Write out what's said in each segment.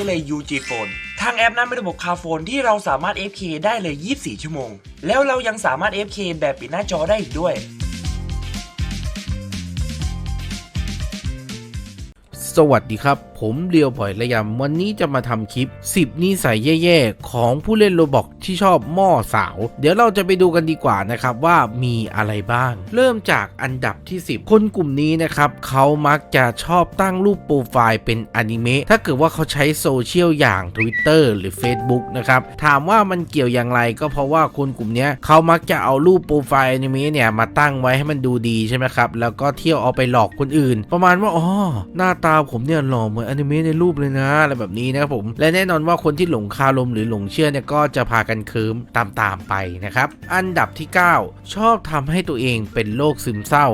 ได้เลย UG Phone ทางแอปนั้นเป็นระบบคาโฟนที่เราสามารถ FK ได้เลย 24 ชั่วโมง แล้วเรายังสามารถ FK แบบปิดหน้าจอได้อีกด้วย สวัสดีครับ ผมเรียวผอยระยำวันนี้จะมาทำคลิป 10 นิสัยแย่ๆ ของผู้เล่นโรบอกที่ชอบหม้อสาว เดี๋ยวเราจะไปดูกันดีกว่านะครับว่ามีอะไรบ้าง เริ่มจากอันดับที่ 10 คนกลุ่มนี้นะครับเขามักจะชอบตั้งรูปโปรไฟล์เป็นอนิเมะถ้าเกิดว่าเขาใช้โซเชียลอย่าง Twitter หรือ Facebook นะครับถามว่ามันเกี่ยวอย่างไรก็เพราะว่าคนกลุ่มนี้เขามักจะเอารูปโปรไฟล์อนิเมะเนี่ยมาตั้งไว้ให้มันดูดีใช่ไหมครับแล้วก็เที่ยวเอาไปหลอกคนอื่น ประมาณว่าอ๋อหน้าตาผมเนี่ยหล่อเหมือนอนิเมะในรูปเลยนะอะไรแบบนี้นะครับผมและแน่นอนว่าคนที่หลงคาลมหรือหลงเชื่อเนี่ยก็จะพากันเคิมตามๆไปนะครับ อันดับที่ 9 ชอบทำให้ตัวเองเป็นโรคซึมเศร้า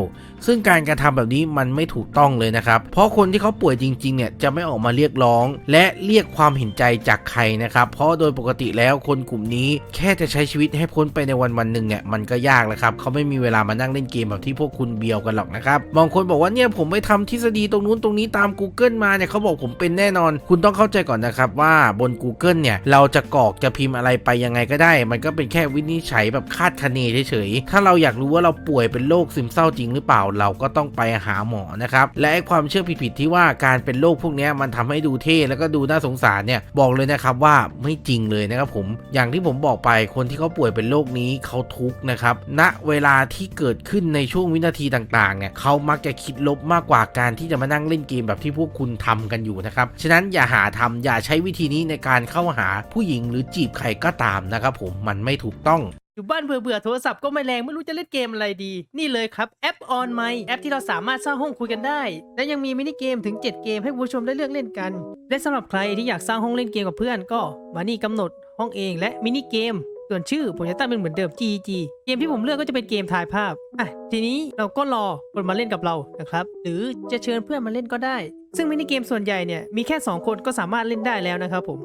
ซึ่งการกระทำแบบนี้มันไม่ถูกต้องเลยนะครับ เพราะคนที่เขาป่วยจริงๆเนี่ยจะไม่ออกมาเรียกร้อง และเรียกความเห็นใจจากใครนะครับ เพราะโดยปกติแล้วคนกลุ่มนี้แค่จะใช้ชีวิตให้พ้นไปในวันวันหนึ่งเนี่ยมันก็ยากแล้วครับเขาไม่มีเวลามานั่งเล่นเกมแบบที่พวกคุณเบียวกันหรอกนะครับบางคนบอกว่าเนี่ยผมไปทำทฤษฎีตรงนู้นตรงนี้ตาม Google มาเนี่ยเขาบอกผมเป็นแน่นอน คุณต้องเข้าใจก่อนนะครับว่าบน Google เนี่ยเราจะกรอกจะพิมพ์อะไรไปยังไงก็ได้ มันก็เป็นแค่วินิจฉัยแบบคาดคะเนเฉยๆถ้าเราอยากรู้ว่าเราป่วยเป็นโรคซึมเศร้าจริงหรือเปล่าเราก็ต้องไปหาหมอนะครับและความเชื่อผิดๆที่ว่าการเป็นโรคพวกนี้มันทำให้ดูเท่แล้วก็ดูน่าสงสารเนี่ยบอกเลยนะครับว่าไม่จริงเลยนะครับผมอย่างที่ผมบอกไปคนที่เขาป่วยเป็นโรคนี้เขาทุกข์นะครับณเวลาที่เกิดขึ้นในช่วงวินาทีต่างๆเนี่ยเขามักจะคิดลบมากกว่าการที่จะมานั่งเล่นเกมแบบที่พวกคุณทำกันอยู่นะครับฉะนั้นอย่าหาทำอย่าใช้วิธีนี้ในการเข้าหาผู้หญิงหรือจีบใครก็ตามนะครับผมมันไม่ถูกต้อง อยู่บ้านเบื่อเบื่อๆโทรศัพท์ก็ไม่แรงไม่รู้จะเล่นเกมอะไรดี นี่เลยครับแอป On My แอปที่เราสามารถสร้างห้องคุยกันได้ และยังมีมินิเกมถึง 7 เกมให้ผู้ชมได้เลือกเล่นกัน และสำหรับใครที่อยากสร้างห้องเล่นเกมกับเพื่อนก็มานี่กำหนดห้องเองและมินิเกมส่วนชื่อผมจะตั้งเป็นเหมือนเดิม GG เกมที่ผมเลือกก็จะเป็นเกมถ่ายภาพ อะ ทีนี้เราก็รอคนมาเล่นกับเรานะครับ หรือจะเชิญเพื่อนมาเล่นก็ได้ ซึ่งมินิเกมส่วนใหญ่เนี่ย มีแค่สองคนก็สามารถเล่นได้แล้วนะครับผม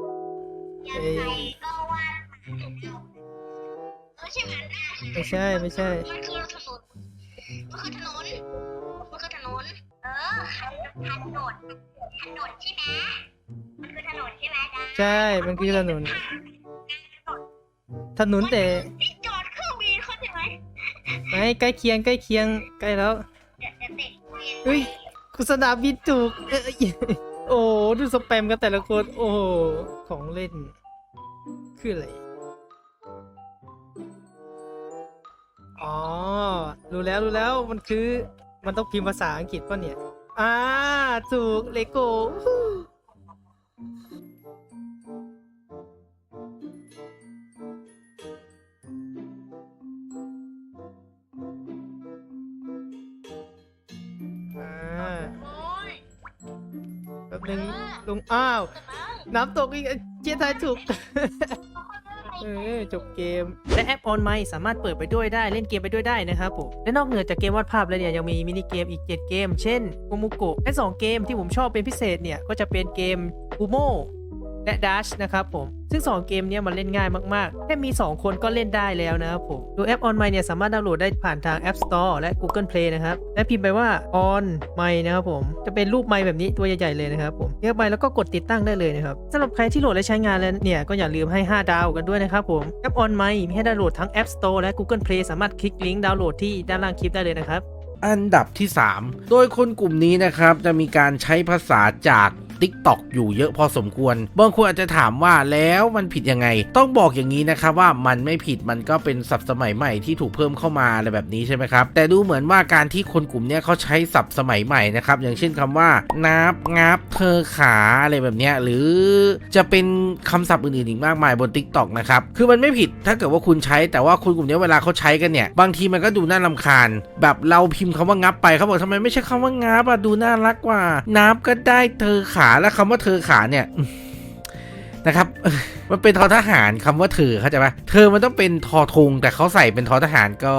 ยังไงก็ ว่าเออใช่ไหมไม่ใช่ไม่ใช่ มันคือถนนมันคือถนนมันคือถนน เออถนนถนนใช่ไหมมันคือถนนใช่ไหมจ๊ะใช่ มันคือถนน ถนนแต่ที่จอดเครื่องบินเข้าใจไหมไม่ใกล้เคียงใกล้เคียงใกล้แล้วเดี๋ยวจะติดเรียนเฮ้ยคุณสนามบินถูกเอ้ยโอ้โหดูสแปมกันแต่ละคน โอ้โหของเล่น คืออะไร อ๋อ รู้แล้วรู้แล้วมันคือ มันต้องพิมพ์ภาษาอังกฤษป่ะเนี่ย อ่า ถูกเลโก้อ่าโอ้ยแป๊บนึงลุงอ้าว น้ำตกอีกเจ๊ทายถูก เออจบเกม และแอปออนไมสามารถเปิดไปด้วยได้เล่นเกมไปด้วยได้นะครับผมและนอกเหนือจากเกมวาดภาพแล้วเนี่ยยังมีมินิเกมอีก 7 เกม เช่นโกมุโกะและ 2 เกมที่ผมชอบเป็นพิเศษเนี่ยก็จะเป็นเกมกูโม และ Dash นะครับผม ซึ่ง 2 เกมนี้มันเล่นง่ายมากๆ แค่มี 2 คนก็เล่นได้แล้วนะครับผมดยแอป On My เนี่ยสามารถดาวน์โหลดได้ผ่านทาง App Store และ Google Play นะครับ และพิมพ์ไปว่า On My นะครับผม จะเป็นรูปไมค์แบบนี้ตัวใหญ่ๆเลยนะครับผมเลือกไปแล้วก็กดติดตั้งได้เลยนะครับสำหรับใครที่โหลดและใช้งานแล้วเนี่ยก็อย่าลืมให้ 5 ดาวกันด้วยนะครับผมแอป On My มีให้ดาวน์โหลดทั้ง App Store และ Google Play สามารถคลิกลิงก์ดาวน์โหลดที่ด้านล่างคลิปได้เลยนะครับอันดับที่ 3 โดยคนกลุ่มนี้นะครับจะมีการใช้ภาษาจาก TikTok อยู่เยอะพอสมควร บางคนอาจจะถามว่าแล้วมันผิดยังไง ต้องบอกอย่างนี้นะครับว่ามันไม่ผิดมันก็เป็นศัพท์สมัยใหม่ที่ถูกเพิ่มเข้ามาอะไรแบบนี้ใช่ไหมครับ แต่ดูเหมือนว่าการที่คนกลุ่มนี้เขาใช้ศัพท์สมัยใหม่นะครับ อย่างเช่นคำว่านับงับเธอขาอะไรแบบนี้หรือจะเป็นคำศัพท์อื่นๆอีกมากมายบน TikTok นะครับ คือมันไม่ผิดถ้าเกิดว่าคุณใช้ แต่ว่าคนกลุ่มนี้เวลาเขาใช้กันเนี่ย บางทีมันก็ดูน่ารำคาญ แบบเราพิมพ์คำว่างับไปเขาบอกทำไมไม่ใช่คำว่างับอะดูน่ารักกว่านับก็ได้เธอขาและคำว่าเธอขาเนี่ยนะครับ มันเป็นทอทหารคำว่าเธอเข้าใจปะเธอมันต้องเป็นทอทงแต่เขาใส่เป็นทอทหารก็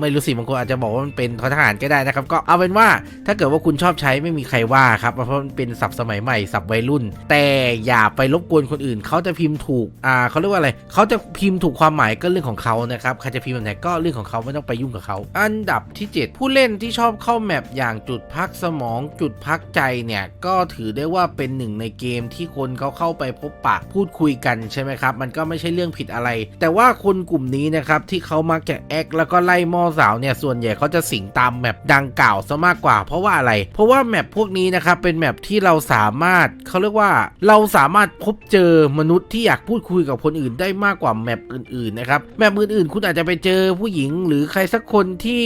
ไม่รู้สิบางคนอาจจะบอกว่ามันเป็นทอทหารก็ได้นะครับ ก็เอาเป็นว่าถ้าเกิดว่าคุณชอบใช้ไม่มีใครว่าครับเพราะมันเป็นศัพท์สมัยใหม่ศัพท์วัยรุ่น แต่อย่าไปรบกวนคนอื่นเขาจะพิมพ์ถูกอ่าเขาเรียกว่าอะไรเขาจะพิมพ์ถูกความหมายก็เรื่องของเขานะครับใครจะพิมพ์แบบไหนก็เรื่องของเขาไม่ต้องไปยุ่งกับเขาอันดับที่ 7 ผู้เล่นที่ชอบเข้าแมปอย่างจุดพักสมองจุดพักใจเนี่ยก็ถือได้ว่าเป็นหนึ่งในเกมที่คนเขาเข้าไปพบปะพูดคุยุยกันใช่ไหมครับ มันก็ไม่ใช่เรื่องผิดอะไร แต่ว่าคนกลุ่มนี้นะครับที่เขามักจะแอคแล้วก็ไล่มอสาวเนี่ยส่วนใหญ่เขาจะสิงตามแมปดังกล่าวซะมากกว่า เพราะว่าอะไร เพราะว่าแมปพวกนี้นะครับเป็นแมปที่เราสามารถเขาเรียกว่าเราสามารถพบเจอมนุษย์ที่อยากพูดคุยกับคนอื่นได้มากกว่าแมปอื่นๆนะครับแมปอื่นๆ คุณอาจจะไปเจอผู้หญิงหรือใครสักคนที่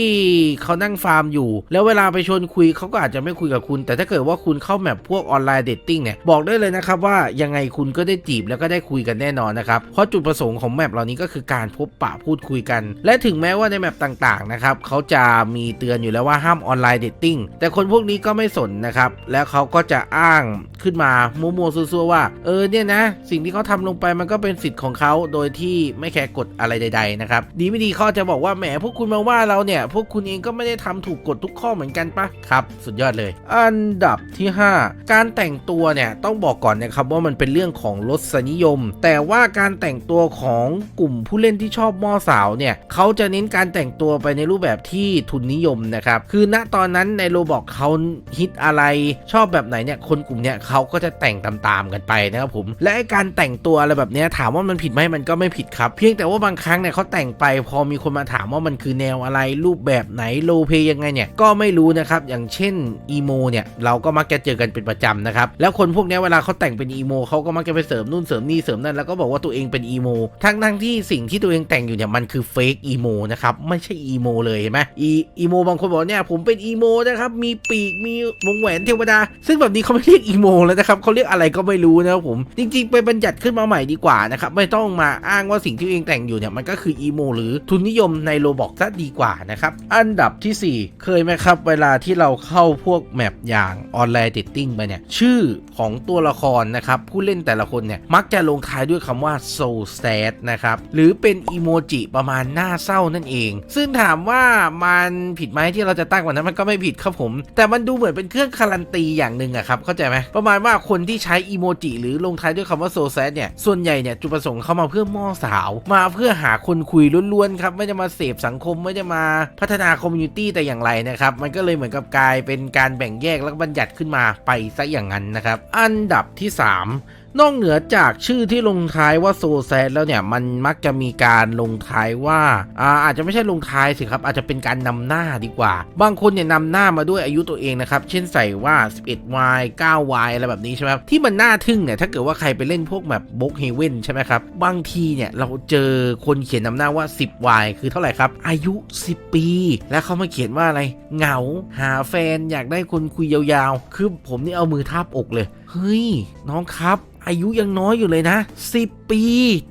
เขานั่งฟาร์มอยู่ แล้วเวลาไปชวนคุยเขาก็อาจจะไม่คุยกับคุณ แต่ถ้าเกิดว่าคุณเข้าแมปพวกออนไลน์เดทติ้งเนี่ยบอกได้เลยนะครับว่ายังไงคุณก็ได้จีบแล้วก็ได้คุยกันแน่นอนนะครับ เพราะจุดประสงค์ของแมปเหล่านี้ก็คือการพบปะพูดคุยกัน และถึงแม้ว่าในแมปต่างๆนะครับเขาจะมีเตือนอยู่แล้วว่าห้ามออนไลน์เดทติ้งแต่คนพวกนี้ก็ไม่สนนะครับ แล้วเขาก็จะอ้างขึ้นมามัวๆซัวๆว่า เออเนี่ยนะ สิ่งที่เขาทำลงไปมันก็เป็นสิทธิ์ของเขาโดยที่ไม่แคร์กฎอะไรใด ๆ นะครับ ดีไม่ดีเขาจะบอกว่าแหมพวกคุณมาว่าเราเนี่ย พวกคุณเองก็ไม่ได้ทำถูกกฎทุกข้อเหมือนกันปะครับ สุดยอดเลย อันดับที่ 5 การแต่งตัวเนี่ยต้องบอกก่อนนะครับว่ามันเป็นเรื่องของรสนิยม แต่ว่าการแต่งตัวของกลุ่มผู้เล่นที่ชอบมอสาวเนี่ยเขาจะเน้นการแต่งตัวไปในรูปแบบที่ทุนนิยมนะครับคือณตอนนั้นในโรบอกเขาฮิตอะไรชอบแบบไหนเนี่ยคนกลุ่มเนี่ยเขาก็จะแต่งตามๆกันไปนะครับผมและการแต่งตัวอะไรแบบเนี้ยถามว่ามันผิดไหมมันก็ไม่ผิดครับ เพียงแต่ว่าบางครั้งเนี่ยเขาแต่งไปพอมีคนมาถามว่ามันคือแนวอะไรรูปแบบไหนโลเพยังไงเนี่ยก็ไม่รู้นะครับอย่างเช่นอีโมเนี่ยเราก็มักจะเจอกันเป็นประจำนะครับแล้วคนพวกนี้เวลาเขาแต่งเป็นอีโมเขาก็มักจะไปเสริมนู่นเสริมนี่เสริมนั่นแล้วก็บอกว่าตัวเองเป็นอีโมทั้งทั้งๆที่สิ่งที่ตัวเองแต่งอยู่เนี่ยมันคือเฟกอีโมนะครับไม่ใช่อีโมเลยเห็นไหมอีอีโมบางคนบอกเนี่ยผมเป็นอีโมนะครับมีปีกมีวงแหวนเทวดา ซึ่งแบบนี้เขาไม่เรียกอีโมแล้วนะครับเขาเรียกอะไรก็ไม่รู้นะครับผมจริง ๆ ไปบัญญัติขึ้นมาใหม่ดีกว่านะครับไม่ต้องมาอ้างว่าสิ่งที่ตัวเองแต่งอยู่เนี่ยมันก็คืออีโมหรือทุนนิยมในโลบอกซะดีกว่านะครับอันดับทีสี่4 เคยไหมครับ เวลาที่เราเข้าพวกแมปอย่างออนไลน์เดตติ้งไปเนี่ยชื่อของตัวละครนะครับผู้เล่นแต่ละคนเนี่ยมักจะลงท้ายด้วยคำว่า so sad นะครับ หรือเป็นอีโมจิประมาณหน้าเศร้านั่นเอง ซึ่งถามว่ามันผิดไหมที่เราจะตั้งวันนั้นมันก็ไม่ผิดครับผม แต่มันดูเหมือนเป็นเครื่องการันตีอย่างหนึ่งอะครับเข้าใจไหมประมาณว่าคนที่ใช้อีโมจิหรือลงท้ายด้วยคำว่าโซแซดเนี่ยส่วนใหญ่เนี่ยจุดประสงค์เข้ามาเพื่อม่อสาว มาเพื่อหาคนคุยล้วนๆครับไม่ได้มาเสพสังคมไม่ได้มาพัฒนาคอมมูนิตี้แต่อย่างไรนะครับมันก็เลยเหมือนกับกลายเป็นการแบ่งแยกแล้วก็บัญญัติขึ้นมาไปซะอย่างนั้นนะครับอันดับที่ 3 นอกเหนือจากชื่อที่ลงท้ายว่าโซแซดแล้วเนี่ยมันมักจะมีการลงท้ายว่าอาอาจจะไม่ใช่ลงท้ายสิครับอาจจะเป็นการนำหน้าดีกว่า บางคนเนี่ยนำหน้ามาด้วยอายุตัวเองนะครับเช่นใส่ว่า 11y 9y อะไรแบบนี้ใช่ไหมครับที่มันน่าทึ่งเนี่ยถ้าเกิดว่าใครไปเล่นพวกแบบบล็อกเฮเว่นใช่ไหมครับบางทีเนี่ยเราเจอคนเขียนนำหน้าว่า 10y คือเท่าไหร่ครับอายุ 10 ปี แล้วเขามาเขียนว่าอะไรเหงาหาแฟนอยากได้คนคุยยาวๆ คือผมนี่เอามือทาบอกเลย ฮ้ย น้องครับ อายุยังน้อยอยู่เลยนะ 10 ปี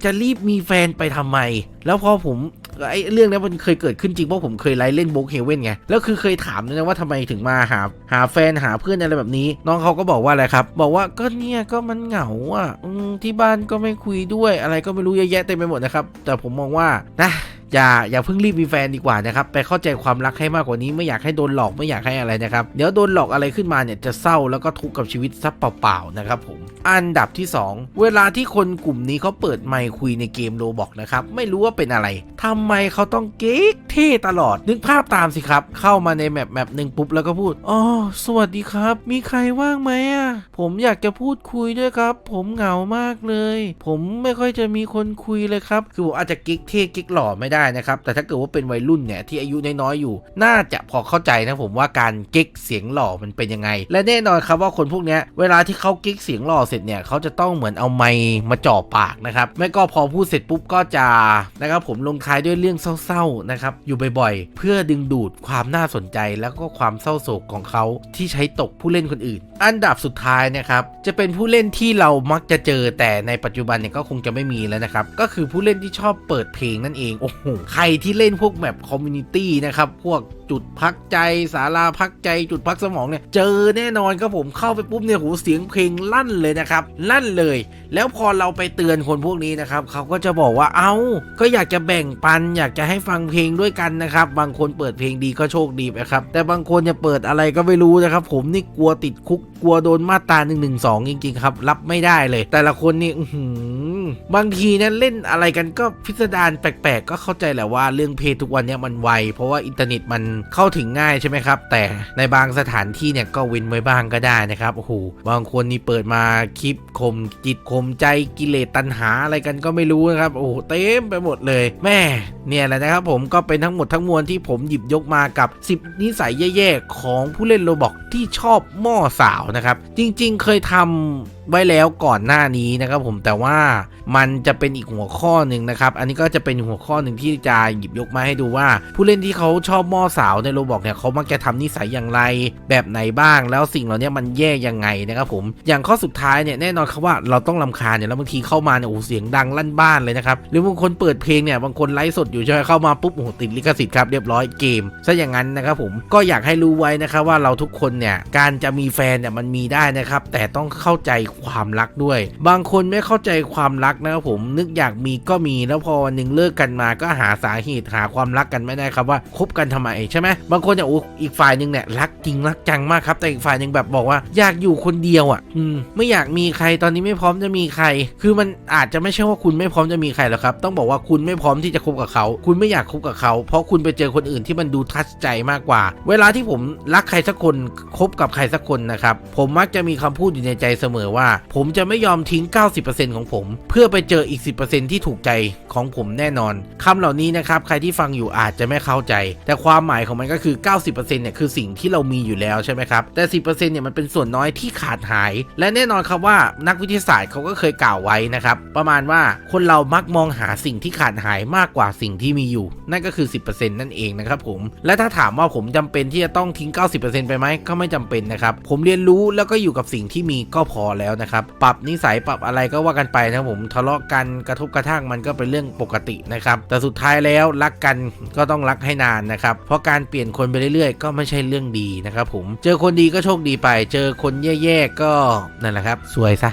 จะรีบมีแฟนไปทำไม แล้วพอผมไอ้เรื่องนี้มันเคยเกิดขึ้นจริงเพราะผมเคยไลฟ์เล่นโบกเฮเว่นไง แล้วคือเคยถามนะว่าทำไมถึงมาหา หาแฟนหาเพื่อนอะไรแบบนี้ น้องเขาก็บอกว่าอะไรครับ บอกว่าก็เนี่ยก็มันเหงาอะที่บ้านก็ไม่คุยด้วยอะไรก็ไม่รู้เยอะแยะเต็มไปหมดนะครับ แต่ผมมองว่านะ อย่าอย่าเพิ่งรีบมีแฟนดีกว่านะครับไปเข้าใจความรักให้มากกว่านี้ไม่อยากให้โดนหลอกไม่อยากให้อะไรนะครับเดี๋ยวโดนหลอกอะไรขึ้นมาเนี่ยจะเศร้าแล้วก็ทุกข์กับชีวิตซับเปล่าๆนะครับผมอันดับที่ 2 เวลาที่คนกลุ่มนี้เขาเปิดไมค์คุยในเกมโรบอกนะครับไม่รู้ว่าเป็นอะไรทำไมเขาต้องเก๊กเท่ตลอด นึกภาพตามสิครับ เข้ามาในแมปแมปหนึ่งปุ๊บแล้วก็พูดอ๋อสวัสดีครับ มีใครว่างไหมอะผมอยากจะพูดคุยด้วยครับ ผมเหงามากเลย ผมไม่ค่อยจะมีคนคุยเลยครับ คือผมอาจจะเก๊กเท่เก๊กหล่อไม่ได้นะครับ แต่ถ้าเกิดว่าเป็นวัยรุ่นเนี่ยที่อายุน้อยๆอยู่ น่าจะพอเข้าใจนะผมว่าการกิ๊กเสียงหล่อมันเป็นยังไง และแน่นอนครับว่าคนพวกนี้เวลาที่เขากิ๊กเสียงหล่อเสร็จเนี่ยเขาจะต้องเหมือนเอาไมค์มาจ่อปากนะครับไม่ก็พอพูดเสร็จปุ๊บก็จะนะครับผมลงท้ายด้วยเรื่องเศร้าๆนะครับอยู่บ่อยๆ เพื่อดึงดูดความน่าสนใจแล้วก็ความเศร้าโศกของเขาที่ใช้ตกผู้เล่นคนอื่น อันดับสุดท้ายนะครับจะเป็นผู้เล่นที่เรามักจะเจอแต่ในปัจจุบันเนี่ยก็คงจะไม่มีแล้วนะครับก็คือผู้เล่นที่ชอบเปิดเพลงนั่นเองโอ้โหใครที่เล่นพวกแบบคอมมูนิตี้นะครับ พวกจุดพักใจสาราพักใจ จุดพักสมองเนี่ย เจอแน่นอนครับผมเข้าไปปุ๊บเนี่ยหูเสียงเพลงลั่นเลยนะครับ ลั่นเลย แล้วพอเราไปเตือนคนพวกนี้นะครับเขาก็จะบอกว่าเอา้า ก็อยากจะแบ่งปัน อยากจะให้ฟังเพลงด้วยกันนะครับ บางคนเปิดเพลงดีก็โชคดีไปครับ แต่บางคนจะเปิดอะไรก็ไม่รู้นะครับ ผมนี่กลัวติดคุกกลัวโดนมาตรา1นึจริงๆครับรับไม่ได้เลย แต่ละคนนี่บางทีนะเล่นอะไรกันก็พิสดารแปลกๆ ก็เข้าใจแหละว่าเรื่องเพลงทุกวันนี้มันไว เพราะว่าอินเทอร์เน็ตมันเข้าถึงง่ายใช่ไหมครับ แต่ในบางสถานที่เนี่ยก็เว้นไว้บ้างก็ได้นะครับโอ้โหบางคนนี่เปิดมาคลิปข่มจิตข่มใจกิเลสตัณหาอะไรกันก็ไม่รู้นะครับโอ้โหเต็มไปหมดเลย แม่เนี่ยแหละนะครับผมก็เป็นทั้งหมดทั้งมวลที่ผมหยิบยกมากับ 10 นิสัยแย่ๆของผู้เล่นโรบอกที่ชอบหม้อสาวนะครับ จริงๆ เคยทำ ไว้แล้วก่อนหน้านี้นะครับผมแต่ว่ามันจะเป็นอีกหัวข้อหนึ่งนะครับ อันนี้ก็จะเป็นหัวข้อหนึ่งที่จะหยิบยกมาให้ดูว่า ผู้เล่นที่เขาชอบหม้อสาวในโรบอกเนี่ยเขามักจะทำนิสัยอย่างไร แบบไหนบ้าง แล้วสิ่งเหล่านี้มันแย่ยังไงนะครับผมอย่างข้อสุดท้ายเนี่ยแน่นอนครับว่าเราต้องลำคาญเนี่ยแล้วบางทีเข้ามาเนี่ยโอ้เสียงดังลั่นบ้านเลยนะครับหรือบางคนเปิดเพลงเนี่ยบางคนไลฟ์สดอยู่ใช่ไหมเข้ามาปุ๊บโอ้ติดลิขสิทธิ์ครับเรียบร้อยเกมซะอย่างนั้นนะครับผมก็อยากให้รู้ไว้นะครับว่าเราทุกคนเนี่ยการจะมีแฟนเนี่ยมันมีได้นะครับแต่ต้องเข้าใจความรักด้วย บางคนไม่เข้าใจความรักนะครับผมนึกอยากมีก็มีแล้วพอวันหนึ่งเลิกกันมาก็หาสาเหตุหาความรักกันไม่ได้ครับว่าคบกันทำไมใช่ไหมบางคนเนี่ยโอ้อีกฝ่ายหนึ่งเนี่ยรักจริงรักจังมากครับแต่อีกฝ่ายหนึ่งแบบบอกว่าอยากอยู่คนเดียวอะ อืมไม่อยากมีใครตอนนี้ไม่พร้อมจะมีใคร คือมันอาจจะไม่ใช่ว่าคุณไม่พร้อมจะมีใครหรอกครับ ต้องบอกว่าคุณไม่พร้อมที่จะคบกับเขา คุณไม่อยากคบกับเขา เพราะคุณไปเจอคนอื่นที่มันดูทัชใจมากกว่า เวลาที่ผมรักใครสักคนคบกับใครสักคนนะครับผมมักจะมีคำพูดอยู่ในใจเสมอว่าผมจะไม่ยอมทิ้ง 90%ของผม เพื่อไปเจออีก 10%ที่ถูกใจ ของผมแน่นอนคำเหล่านี้นะครับใครที่ฟังอยู่อาจจะไม่เข้าใจ แต่ความหมายของมันก็คือ 90%เนี่ยคือสิ่งที่เรามีอยู่แล้วใช่ไหมครับแต่ 10%เนี่ยมันเป็นส่วนน้อยที่ขาดหาย และแน่นอนครับว่านักวิทยาศาสตร์เขาก็เคยกล่าวไว้นะครับประมาณว่าคนเรามักมองหาสิ่งที่ขาดหายมากกว่าสิ่งที่มีอยู่ นั่นก็คือ 10%นั่นเองนะครับผมและถ้าถามว่าผมจำเป็นที่จะต้องทิ้ง 90%ไปไหมก็ไม่จำเป็นนะครับผมเรียนรู้แล้วก็อยู่กับสิ่งที่มีก็พอแล้วนะครับปรับนิสัยปรับอะไรก็ว่ากันไปนะผมทะเลาะกันกระทบกระทั่งมันก็เป็นเรื่องปกตินะครับ แต่สุดท้ายแล้วรักกันก็ต้องรักให้นานนะครับ เพราะการเปลี่ยนคนไปเรื่อยๆ ก็ไม่ใช่เรื่องดีนะครับผม เจอคนดีก็โชคดีไป เจอคนแย่ๆก็นั่นแหละครับ สวยซะ